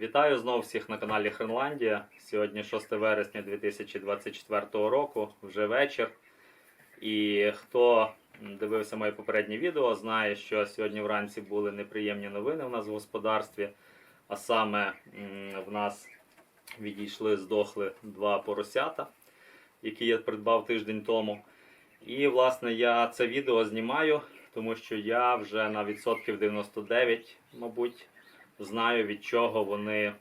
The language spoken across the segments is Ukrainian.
Вітаю знову всіх на каналі Хренландія. Сьогодні 6 вересня 2024 року, вже вечір. І хто дивився моє попереднє відео, знає, що сьогодні вранці були неприємні новини в нас в господарстві. А саме в нас відійшли, здохли два поросята, які я придбав тиждень тому. І, власне, я це відео знімаю, тому що я вже на відсотків 99, мабуть, знаю, від чого вони,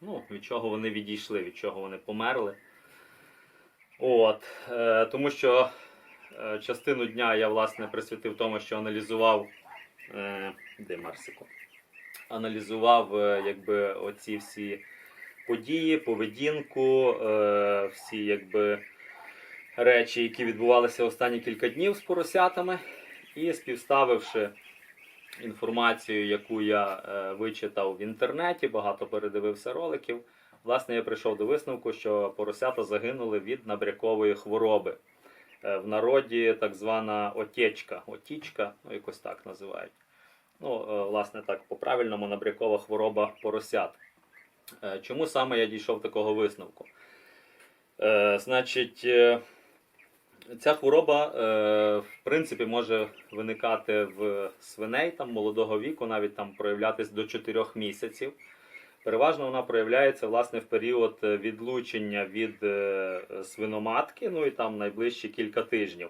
ну, від чого вони відійшли, від чого вони померли. От, е, тому що е, частину дня я власне присвятив тому, що аналізував. Е, де Марсику? Аналізував е, якби, оці всі події, поведінку, е, всі якби, речі, які відбувалися останні кілька днів з поросятами, і співставивши інформацію, яку я е, вичитав в інтернеті, багато передивився роликів. Власне, я прийшов до висновку, що поросята загинули від набрякової хвороби. Е, В народі так звана отечка, отічка, ну якось так називають. Ну, е, власне, так, по-правильному набрякова хвороба поросят. Чому саме я дійшов такого висновку? Значить, Ця хвороба, е, в принципі, може виникати в свиней там, молодого віку, навіть там проявлятись до 4 місяців. Переважно вона проявляється власне в період е, відлучення від е, свиноматки, ну і там найближчі кілька тижнів.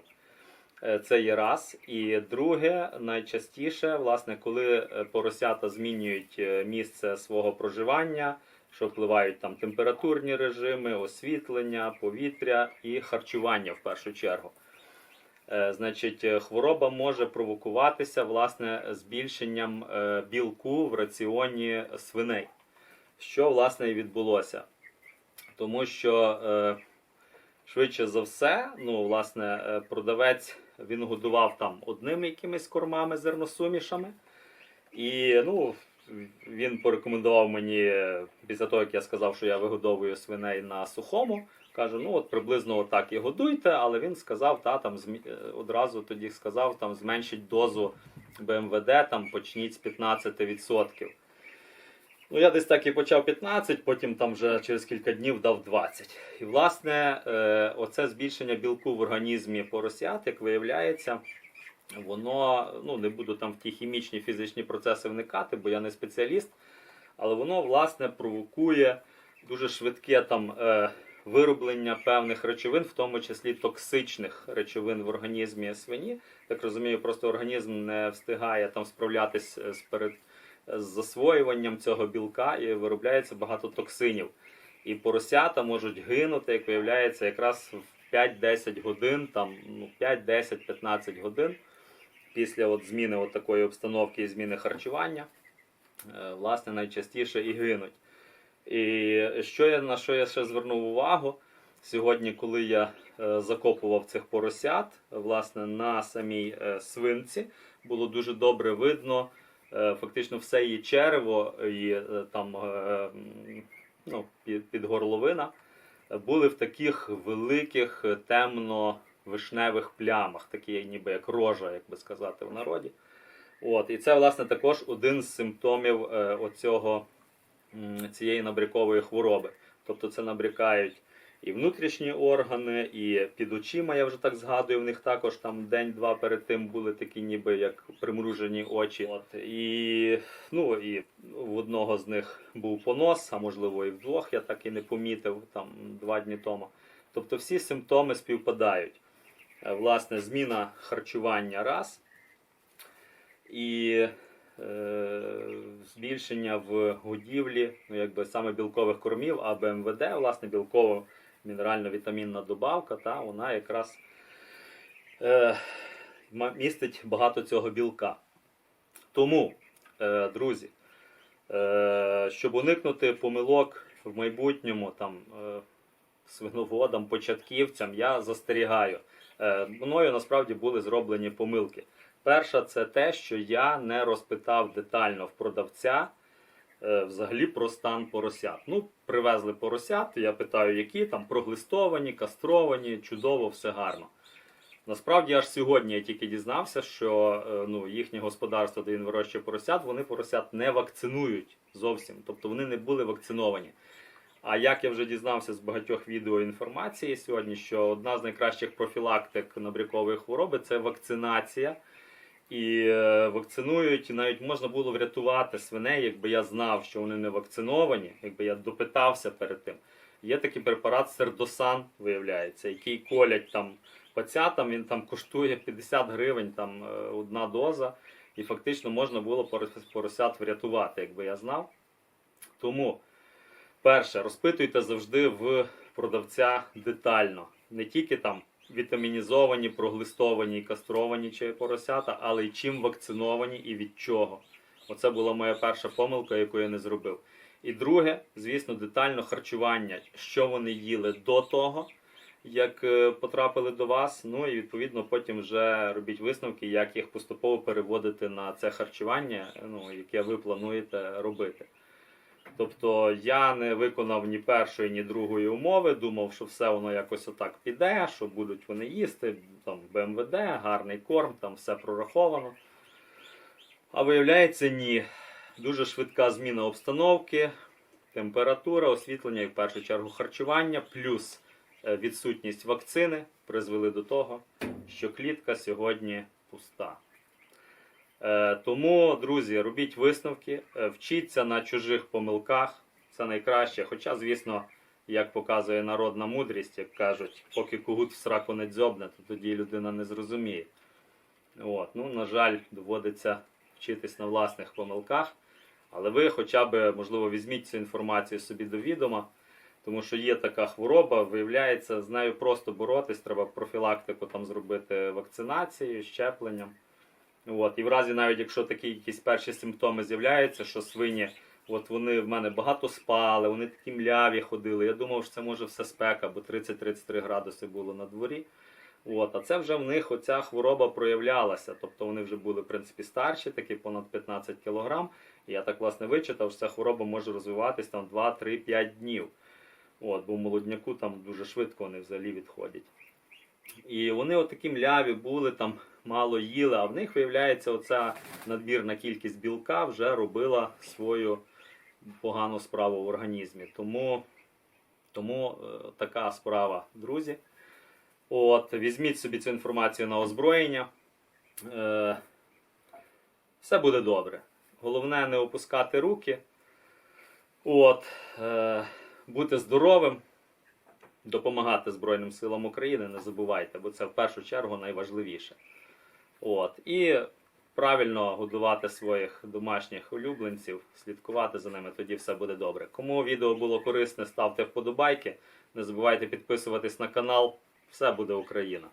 Це є раз. І друге, найчастіше, власне, коли поросята змінюють місце свого проживання, що впливають там температурні режими, освітлення, повітря і харчування в першу чергу. Е, Значить, е, хвороба може провокуватися власне збільшенням е, білку в раціоні свиней. Що власне і відбулося? Тому що швидше за все, ну, власне, продавець він годував там одними якимись кормами, зерносумішами. І ну, він порекомендував мені після того, як я сказав, що я вигодовую свиней на сухому. Каже, ну от приблизно отак і годуйте, але він сказав, та там е, одразу тоді сказав, там зменшить дозу БМВД, там почніть з 15%. Ну, я десь так і почав 15, потім там вже через кілька днів дав 20. І власне, е, оце збільшення білку в організмі поросят, як виявляється, воно ну не буду там в ті хімічні фізичні процеси вникати, бо я не спеціаліст, але воно власне провокує дуже швидке там е, вироблення певних речовин, в тому числі токсичних речовин в організмі свині. Так розумію, просто організм не встигає там справлятись з перед з засвоюванням цього білка і виробляється багато токсинів. І поросята можуть гинути, як виявляється, якраз в 5-10 годин, там ну, 5, 10, 15 годин після от зміни от такої обстановки і зміни харчування, е, власне, найчастіше і гинуть. І що я, на що я ще звернув увагу? Сьогодні, коли я е, закопував цих поросят, власне, на самій е, свинці було дуже добре видно фактично все її черево і там ну, під, під горловина були в таких великих е, темно-вишневих плямах, такі ніби як рожа, як би сказати в народі. От, і це, власне, також один з симптомів е, оцього, цієї набрякової хвороби. Тобто це набрякають і внутрішні органи, і під очима, я вже так згадую, в них також там день-два перед тим були такі ніби як примружені очі. От, і, ну, і в одного з них був понос, а можливо і в двох, я так і не помітив там два дні тому. Тобто всі симптоми співпадають. Е, Власне, зміна харчування раз і е, збільшення в годівлі, ну, якби саме білкових кормів, а БМВД, власне, білково мінерально-вітамінна добавка, та, вона якраз е, містить багато цього білка. Тому, е, друзі, е, щоб уникнути помилок в майбутньому там, е, свиноводам, початківцям, я застерігаю. Е, мною насправді були зроблені помилки. Перша це те, що я не розпитав детально в продавця е, взагалі про стан поросят. Ну, привезли поросят, я питаю, які там проглистовані, кастровані, чудово, все гарно. Насправді аж сьогодні я тільки дізнався, що е, ну, їхнє господарство, де він вирощує поросят, вони поросят не вакцинують зовсім. Тобто вони не були вакциновані. А як я вже дізнався з багатьох відео інформації сьогодні, що одна з найкращих профілактик набрякової хвороби це вакцинація. І е, вакцинують, і навіть можна було врятувати свиней, якби я знав, що вони не вакциновані, якби я допитався перед тим. Є такий препарат Сердосан, виявляється, який колять там пацятам, він там коштує 50 гривень, там е, одна доза, і фактично можна було порос- поросят врятувати, якби я знав. Тому, перше, розпитуйте завжди в продавця детально. Не тільки там вітамінізовані, проглистовані і кастровані чи поросята, але й чим вакциновані і від чого. Оце була моя перша помилка, яку я не зробив. І друге, звісно, детально харчування, що вони їли до того, як е, потрапили до вас. Ну і відповідно потім вже робіть висновки, як їх поступово переводити на це харчування, ну, яке ви плануєте робити. Тобто я не виконав ні першої, ні другої умови, думав, що все воно якось отак піде, що будуть вони їсти, там БМВД, гарний корм, там все прораховано. А виявляється, ні. Дуже швидка зміна обстановки, температура, освітлення і в першу чергу харчування, плюс е, відсутність вакцини призвели до того, що клітка сьогодні пуста. Е, Тому, друзі, робіть висновки, е, вчіться на чужих помилках. Це найкраще. Хоча, звісно, як показує народна мудрість, як кажуть, поки когут в сраку не дзьобне, то тоді людина не зрозуміє. От. Ну, на жаль, доводиться вчитись на власних помилках. Але ви хоча б, можливо, візьміть цю інформацію собі до відома, тому що є така хвороба, виявляється, з нею просто боротись, треба профілактику там зробити вакцинацією, щепленням. От. І в разі, навіть якщо такі якісь перші симптоми з'являються, що свині, от вони в мене багато спали, вони такі мляві ходили. Я думав, що це може все спека, бо 30-33 градуси було на дворі. От, а це вже в них оця хвороба проявлялася. Тобто вони вже були, в принципі, старші, такі понад 15 кілограм. Я так власне вичитав, що ця хвороба може розвиватись там 2, 3, 5 днів. От, бо в молодняку там дуже швидко вони взагалі відходять. І вони отакі мляві були, там мало їли, а в них, виявляється, оця надмірна кількість білка вже робила свою погану справу в організмі. Тому, тому е, така справа, друзі. От, візьміть собі цю інформацію на озброєння. Е, все буде добре. Головне не опускати руки. От, е, бути здоровим, допомагати Збройним силам України, не забувайте, бо це в першу чергу найважливіше. От, і правильно годувати своїх домашніх улюбленців, слідкувати за ними, тоді все буде добре. Кому відео було корисне, ставте вподобайки. Не забувайте підписуватись на канал. Все буде Україна!